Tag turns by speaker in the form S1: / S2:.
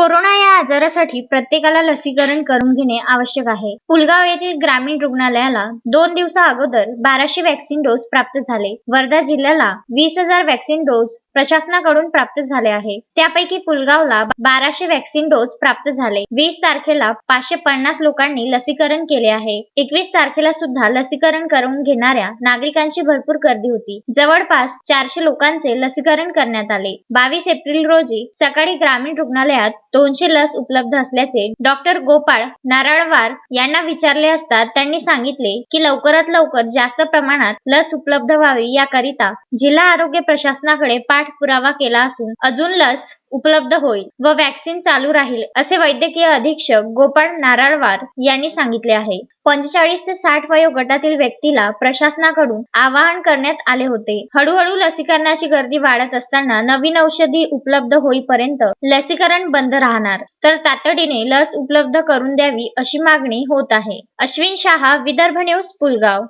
S1: Corona या आजारासाठी प्रत्येकाला लसीकरण करून घेणे आवश्यक आहे. पुलगाव येथील ग्रामीण रुग्णालयाला दोन दिवसा अगोदर बाराशे वॅक्सिन डोस प्राप्त झाले. वर्धा जिल्ह्याला वीस हजार वॅक्सिन डोस प्रशासनाकडून प्राप्त झाले आहे. त्यापैकी पुलगावला बाराशे वॅक्सिन डोस प्राप्त झाले. वीस तारखेला पाचशे पन्नास लोकांनी लसीकरण केले आहे. एकवीस तारखेला सुद्धा लसीकरण करून घेणाऱ्या नागरिकांची भरपूर गर्दी होती. जवळपास चारशे लोकांचे लसीकरण करण्यात आले. बावीस एप्रिल रोजी सकाळी ग्रामीण रुग्णालयात दोनशे लस उपलब्ध असल्याचे डॉक्टर गोपाळ नारळवार यांना विचारले असता त्यांनी सांगितले की लवकरात लवकर जास्त प्रमाणात लस उपलब्ध व्हावी याकरिता जिल्हा आरोग्य प्रशासनाकडे पाठपुरावा केला असून अजून लस उपलब्ध होईल व वॅक्सिन चालू राहील असे वैद्यकीय अधीक्षक गोपाळ नारळवार यांनी सांगितले आहे. पंचेचाळीस ते साठ वयोगटातील व्यक्तीला प्रशासनाकडून आवाहन करण्यात आले होते. हळूहळू लसीकरणाची गर्दी वाढत असताना नवीन औषधी उपलब्ध होईपर्यंत लसीकरण बंद राहणार. तर तातडीने लस उपलब्ध करून द्यावी अशी मागणी होत आहे. अश्विन शहा विदर्भ न्यूज पुलगाव.